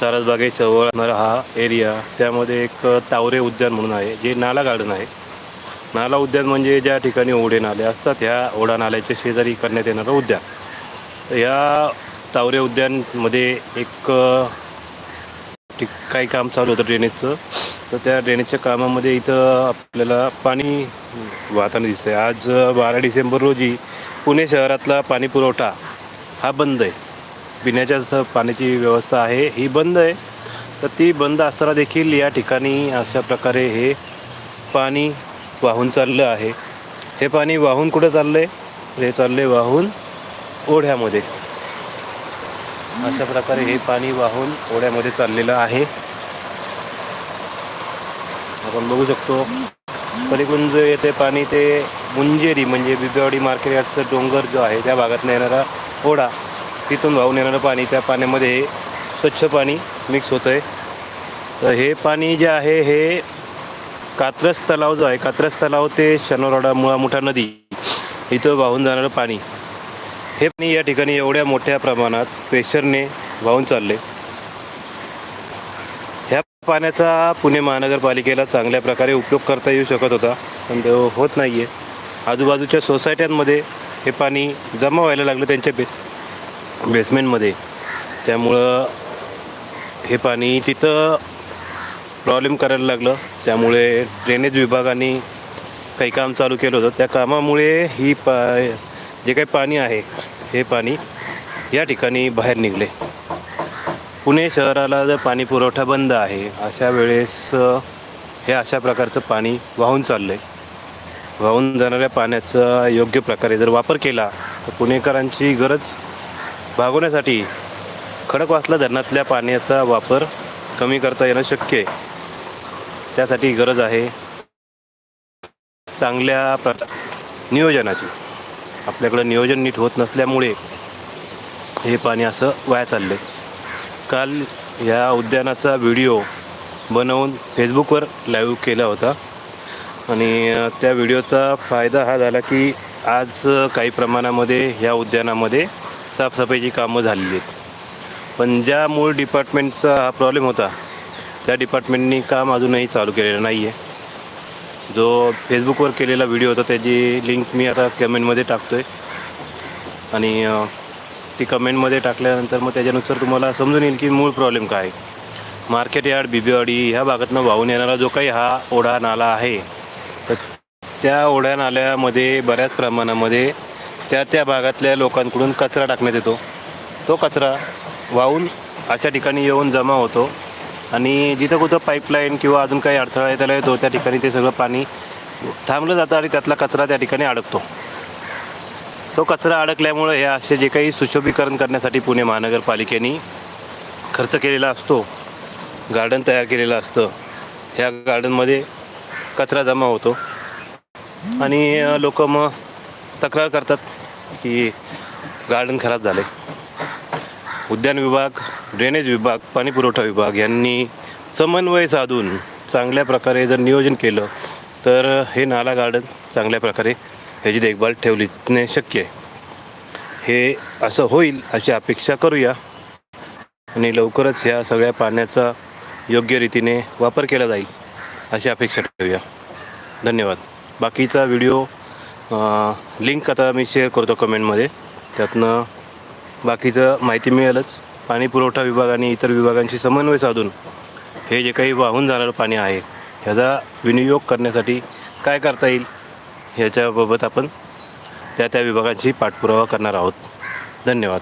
सारसबागे जवळ हा एरिया त्यामध्ये एक तावरे उद्यान म्हणून आहे जे नाला गार्डन आहे. नाला उद्यान म्हणजे ज्या ठिकाणी ओढे नाले असतात ह्या ओढा नाल्याच्या शेजारी करण्यात येणारं उद्यान. या तावरे उद्यानमध्ये एक काही काम चालू होतं ड्रेनेजचं तर त्या ड्रेनेजच्या कामामध्ये इथं आपल्याला पाणी वाहताना दिसतंय. आज बारा डिसेंबर रोजी पुणे शहरातला पाणी पुरवठा हा बंद आहे. पिण्याच्या जसं पाण्याची व्यवस्था आहे ही बंद आहे. तर ती बंद असताना देखील या ठिकाणी अशा प्रकारे हे पाणी वाहून चाललं आहे. हे पाणी वाहून कुठं चाललं आहे हे चाललं आहे वाहून ओढ्यामध्ये. अशा प्रकारे हे पाणी वाहून ओढ्यामध्ये चाललेलं आहे. आपण बघू शकतो पलीकडून जो येते पाणी ते मुंजेरी म्हणजे बिबेवाडी मार्केट याचं डोंगर जो आहे त्या भागातनं येणारा ओढा तिथून वाहून येणारं पाणी त्या पाण्यामध्ये हे स्वच्छ पाणी मिक्स होतं आहे तर हे पाणी जे आहे हे कात्रस तलाव जो आहे कात्रस तलाव ते शनोरवाडा मुळा मुठा नदी इथं वाहून जाणारं पाणी. हे पाणी या ठिकाणी एवढ्या मोठ्या प्रमाणात प्रेशरने वाहून चालले ह्या पाण्याचा पुणे महानगरपालिकेला चांगल्या प्रकारे उपयोग करता येऊ शकत होता पण तो होत नाही आहे आजूबाजूच्या सोसायट्यांमध्ये हे पाणी जमा व्हायला लागलं त्यांच्या बेसमेंटमध्ये त्यामुळं हे पाणी तिथं प्रॉब्लेम करायला लागलं. त्यामुळे ड्रेनेज विभागाने काही काम चालू केलं होतं. त्या कामामुळे ही पा जे काही पाणी आहे हे पाणी या ठिकाणी बाहेर निघले. पुणे शहराला जर पाणी पुरवठा बंद आहे अशा वेळेस हे अशा प्रकारचं पाणी वाहून चाललं आहे वाहून जाणाऱ्या पाण्याचा योग्य प्रकारे जर वापर केला तर पुणेकरांची गरज भागवण्यासाठी खडकवासला धरणातल्या पाण्याचा वापर कमी करता येणं शक्य आहे. त्यासाठी गरज आहे चांगल्या प्र नियोजनाची. आपल्याकडं नियोजन नीट होत नसल्यामुळे हे पाणी असं वाया चाललं आहे काल या उद्यानाचा व्हिडिओ बनवून फेसबुकवर लाईव्ह केला होता आणि त्या व्हिडिओचा फायदा हा झाला की आज काही प्रमाणामध्ये या उद्यानामध्ये साफसफाईची कामं झालेली आहेत. पण ज्या मूळ डिपार्टमेंटचा हा प्रॉब्लेम होता त्या डिपार्टमेंटनी काम अजूनही चालू केलेलं नाही आहे जो फेसबुकवर केलेला व्हिडिओ होता त्याची लिंक मी आता कमेंटमध्ये टाकतो आहे आणि ती कमेंटमध्ये टाकल्यानंतर मग त्याच्यानुसार तुम्हाला समजून येईल की मूळ प्रॉब्लेम काय आहे. मार्केट यार्ड बिबीवाडी ह्या भागातनं वाहून येणारा जो काही हा ओढा नाला आहे तर त्या ओढ्या नाल्यामध्ये बऱ्याच प्रमाणामध्ये त्या त्या भागातल्या लोकांकडून कचरा टाकण्यात येतो. तो कचरा वाहून अशा ठिकाणी येऊन जमा होतो आणि जिथं कुठं पाईपलाईन किंवा अजून काही अडथळा येतला येतो त्या ठिकाणी ते सगळं पाणी थांबलं जातं आणि त्यातला कचरा त्या ठिकाणी अडकतो. तो कचरा अडकल्यामुळे हे असे जे काही सुशोभीकरण करण्यासाठी पुणे महानगरपालिकेने खर्च केलेला असतो गार्डन तयार केलेलं असतं ह्या गार्डनमध्ये कचरा जमा होतो. आणि लोक मग तक्रार करतात. की गार्डन खराब झाले उद्यान विभाग ड्रेनेज विभाग पाणी पुरवठा विभाग यांनी समन्वय साधून चांगल्या प्रकारे जर नियोजन केलं तर हे नाला गार्डन चांगल्या प्रकारे ह्याची देखभाल ठेवलीने शक्य आहे. हे असं होईल अशी अपेक्षा करूया आणि लवकरच ह्या सगळ्या पाण्याचा योग्य रीतीने वापर केला जाईल अशी अपेक्षा ठेवूया. धन्यवाद. बाकीचा व्हिडिओ लिंक आता मी शेअर करतो कमेंटमध्ये त्यातनं बाकीचं माहिती मिळेलच. पाणी पुरवठा विभाग आणि इतर विभागांशी समन्वय साधून हे जे काही वाहून जाणारं पाणी आहे ह्याचा विनियोग करण्यासाठी काय करता येईल ह्याच्याबाबत आपण त्या त्या विभागांशी पाठपुरावा करणार आहोत. धन्यवाद.